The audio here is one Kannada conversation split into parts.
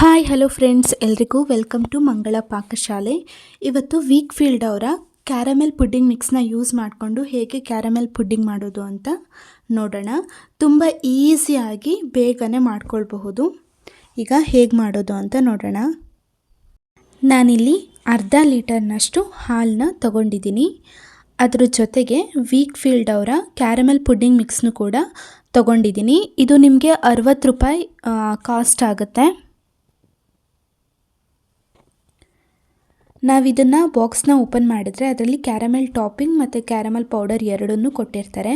ಹಾಯ್ ಹಲೋ ಫ್ರೆಂಡ್ಸ್ ಎಲ್ರಿಗೂ ವೆಲ್ಕಮ್ ಟು ಮಂಗಳ ಪಾಕಶಾಲೆ ಇವತ್ತು ವೀಕ್ ಫೀಲ್ಡ್ ಅವರ ಕ್ಯಾರಮೆಲ್ ಪುಡ್ಡಿಂಗ್ ಮಿಕ್ಸ್ನ ಯೂಸ್ ಮಾಡಿಕೊಂಡು ಹೇಗೆ ಕ್ಯಾರಮೆಲ್ ಪುಡ್ಡಿಂಗ್ ಮಾಡೋದು ಅಂತ ನೋಡೋಣ. ತುಂಬ ಈಸಿಯಾಗಿ ಬೇಗನೆ ಮಾಡ್ಕೊಳ್ಬಹುದು. ಈಗ ಹೇಗೆ ಮಾಡೋದು ಅಂತ ನೋಡೋಣ. ನಾನಿಲ್ಲಿ ಅರ್ಧ ಲೀಟರ್ನಷ್ಟು ಹಾಲನ್ನ ತಗೊಂಡಿದ್ದೀನಿ. ಅದ್ರ ಜೊತೆಗೆ ವೀಕ್ ಫೀಲ್ಡ್ ಅವರ ಕ್ಯಾರಮೆಲ್ ಪುಡ್ಡಿಂಗ್ ಮಿಕ್ಸ್ನು ಕೂಡ ತಗೊಂಡಿದ್ದೀನಿ. ಇದು ನಿಮಗೆ ಅರವತ್ತು ರೂಪಾಯಿ ಕಾಸ್ಟ್ ಆಗುತ್ತೆ. ನಾವು ಇದನ್ನು ಬಾಕ್ಸ್ನ ಓಪನ್ ಮಾಡಿದ್ರೆ ಅದರಲ್ಲಿ ಕ್ಯಾರಮೆಲ್ ಟಾಪಿಂಗ್ ಮತ್ತು ಕ್ಯಾರಮೆಲ್ ಪೌಡರ್ ಎರಡನ್ನೂ ಕೊಟ್ಟಿರ್ತಾರೆ.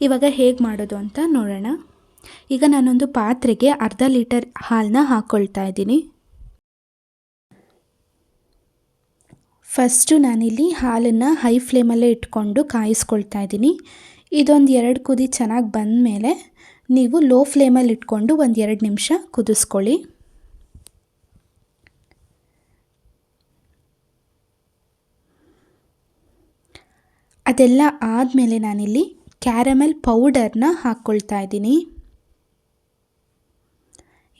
ಇವಾಗ ಹೇಗೆ ಮಾಡೋದು ಅಂತ ನೋಡೋಣ. ಈಗ ನಾನೊಂದು ಪಾತ್ರೆಗೆ ಅರ್ಧ ಲೀಟರ್ ಹಾಲನ್ನ ಹಾಕ್ಕೊಳ್ತಾ ಇದ್ದೀನಿ. ಫಸ್ಟು ನಾನಿಲ್ಲಿ ಹಾಲನ್ನು ಹೈ ಫ್ಲೇಮಲ್ಲೇ ಇಟ್ಕೊಂಡು ಕಾಯಿಸ್ಕೊಳ್ತಾ ಇದ್ದೀನಿ. ಇದೊಂದು ಎರಡು ಕುದಿ ಚೆನ್ನಾಗಿ ಬಂದ ಮೇಲೆ ನೀವು ಲೋ ಫ್ಲೇಮಲ್ಲಿ ಇಟ್ಕೊಂಡು ಒಂದು ಎರಡು ನಿಮಿಷ ಕುದಿಸ್ಕೊಳ್ಳಿ. ಅದೆಲ್ಲ ಆದಮೇಲೆ ನಾನಿಲ್ಲಿ ಕ್ಯಾರಮೆಲ್ ಪೌಡರ್ನ ಹಾಕ್ಕೊಳ್ತಾ ಇದ್ದೀನಿ.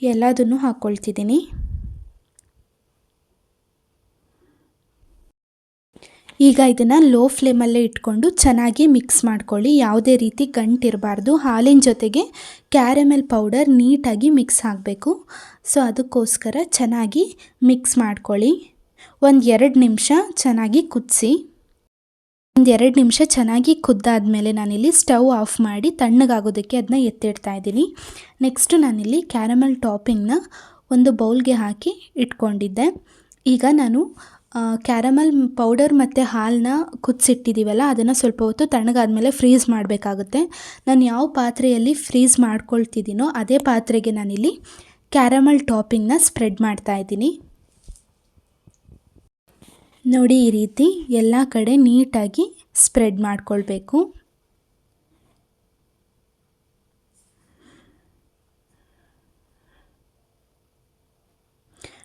ಎಲ್ಲದನ್ನು ಹಾಕ್ಕೊಳ್ತಿದ್ದೀನಿ ಈಗ ಇದನ್ನು ಲೋ ಫ್ಲೇಮಲ್ಲೇ ಇಟ್ಕೊಂಡು ಚೆನ್ನಾಗಿ ಮಿಕ್ಸ್ ಮಾಡ್ಕೊಳ್ಳಿ. ಯಾವುದೇ ರೀತಿ ಗಂಟಿರಬಾರ್ದು. ಹಾಲಿನ ಜೊತೆಗೆ ಕ್ಯಾರಮೆಲ್ ಪೌಡರ್ ನೀಟಾಗಿ ಮಿಕ್ಸ್ ಆಗಬೇಕು. ಸೊ, ಅದಕ್ಕೋಸ್ಕರ ಚೆನ್ನಾಗಿ ಮಿಕ್ಸ್ ಮಾಡ್ಕೊಳ್ಳಿ. ಒಂದು ಎರಡು ನಿಮಿಷ ಚೆನ್ನಾಗಿ ಕುದಿಸಿ. ಒಂದು ಎರಡು ನಿಮಿಷ ಚೆನ್ನಾಗಿ ಕುದ್ದಾದಮೇಲೆ ನಾನಿಲ್ಲಿ ಸ್ಟವ್ ಆಫ್ ಮಾಡಿ ತಣ್ಣಗಾಗೋದಕ್ಕೆ ಅದನ್ನ ಎತ್ತಿಡ್ತಾ ಇದ್ದೀನಿ. ನೆಕ್ಸ್ಟು ನಾನಿಲ್ಲಿ ಕ್ಯಾರಮಲ್ ಟಾಪಿಂಗ್ನ ಒಂದು ಬೌಲ್ಗೆ ಹಾಕಿ ಇಟ್ಕೊಂಡಿದ್ದೆ. ಈಗ ನಾನು ಕ್ಯಾರಮಲ್ ಪೌಡರ್ ಮತ್ತು ಹಾಲನ್ನ ಕುದಿಸಿಟ್ಟಿದ್ದೀವಲ್ಲ ಅದನ್ನು ಸ್ವಲ್ಪ ಹೊತ್ತು ತಣ್ಣಗಾದ್ಮೇಲೆ ಫ್ರೀಸ್ ಮಾಡಬೇಕಾಗುತ್ತೆ. ನಾನು ಯಾವ ಪಾತ್ರೆಯಲ್ಲಿ ಫ್ರೀಸ್ ಮಾಡ್ಕೊಳ್ತಿದ್ದೀನೋ ಅದೇ ಪಾತ್ರೆಗೆ ನಾನಿಲ್ಲಿ ಕ್ಯಾರಮಲ್ ಟಾಪಿಂಗ್ನ ಸ್ಪ್ರೆಡ್ ಮಾಡ್ತಾ ಇದ್ದೀನಿ. ನೋಡಿ ಈ ರೀತಿ ಎಲ್ಲ ಕಡೆ ನೀಟಾಗಿ ಸ್ಪ್ರೆಡ್ ಮಾಡಿಕೊಳ್ಬೇಕು.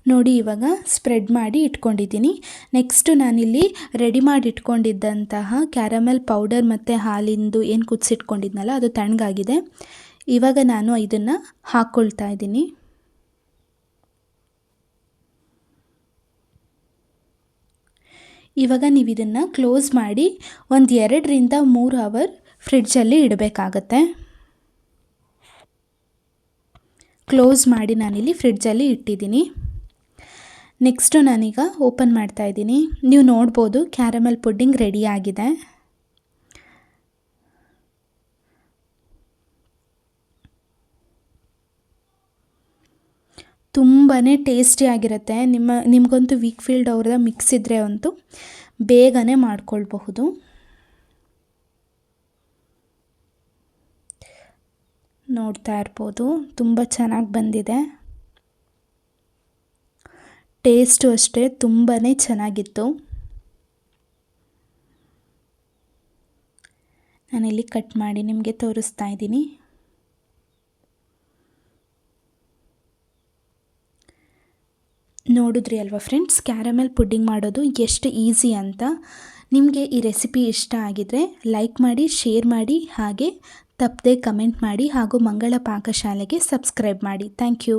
ನೋಡಿ ಇವಾಗ ಸ್ಪ್ರೆಡ್ ಮಾಡಿ ಇಟ್ಕೊಂಡಿದ್ದೀನಿ. ನೆಕ್ಸ್ಟು ನಾನಿಲ್ಲಿ ರೆಡಿ ಮಾಡಿ ಇಟ್ಕೊಂಡಿದ್ದಂತಹ ಕ್ಯಾರಮೆಲ್ ಪೌಡರ್ ಮತ್ತು ಹಾಲಿಂದು ಏನು ಕುದಿಸಿಟ್ಕೊಂಡಿದ್ನಲ್ಲ ಅದು ತಣ್ಣಗಾಗಿದೆ. ಇವಾಗ ನಾನು ಇದನ್ನು ಹಾಕ್ಕೊಳ್ತಾ ಇದ್ದೀನಿ. ಇವಾಗ ನೀವು ಇದನ್ನು ಕ್ಲೋಸ್ ಮಾಡಿ ಒಂದು ಎರಡರಿಂದ ಮೂರು ಅವರ್ ಫ್ರಿಡ್ಜಲ್ಲಿ ಇಡಬೇಕಾಗತ್ತೆ. ಕ್ಲೋಸ್ ಮಾಡಿ ನಾನಿಲ್ಲಿ ಫ್ರಿಡ್ಜಲ್ಲಿ ಇಟ್ಟಿದ್ದೀನಿ. ನೆಕ್ಸ್ಟು ನಾನೀಗ ಓಪನ್ ಮಾಡ್ತಾ ಇದ್ದೀನಿ. ನೀವು ನೋಡ್ಬೋದು ಕ್ಯಾರಮಲ್ ಪುಡ್ಡಿಂಗ್ ರೆಡಿ ಆಗಿದೆ. ತುಂಬಾ ಟೇಸ್ಟಿಯಾಗಿರುತ್ತೆ ನಿಮ್ಮ, ನಿಮಗಂತೂ ವೀಕ್ ಫೀಲ್ಡ್ ಮಿಕ್ಸ್ ಇದ್ದರೆ ಅಂತೂ ಬೇಗನೆ ಮಾಡ್ಕೊಳ್ಬಹುದು. ನೋಡ್ತಾ ಇರ್ಬೋದು. ತುಂಬ ಚೆನ್ನಾಗಿ ಬಂದಿದೆ. ಟೇಸ್ಟು ಅಷ್ಟೇ ತುಂಬಾ ಚೆನ್ನಾಗಿತ್ತು. ನಾನಿಲ್ಲಿ ಕಟ್ ಮಾಡಿ ನಿಮಗೆ ತೋರಿಸ್ತಾ ಇದ್ದೀನಿ. ನೋಡಿದ್ರಿ ಅಲ್ವಾ ಫ್ರೆಂಡ್ಸ್ ಕ್ಯಾರಮೆಲ್ ಪುಡ್ಡಿಂಗ್ ಮಾಡೋದು ಎಷ್ಟು ಈಸಿ ಅಂತ. ನಿಮಗೆ ಈ ರೆಸಿಪಿ ಇಷ್ಟ ಆಗಿದರೆ ಲೈಕ್ ಮಾಡಿ ಶೇರ್ ಮಾಡಿ, ಹಾಗೆ ತಪ್ಪದೆ ಕಮೆಂಟ್ ಮಾಡಿ ಹಾಗೂ ಮಂಗಳ ಪಾಕಶಾಲೆಗೆ ಸಬ್ಸ್ಕ್ರೈಬ್ ಮಾಡಿ. Thank you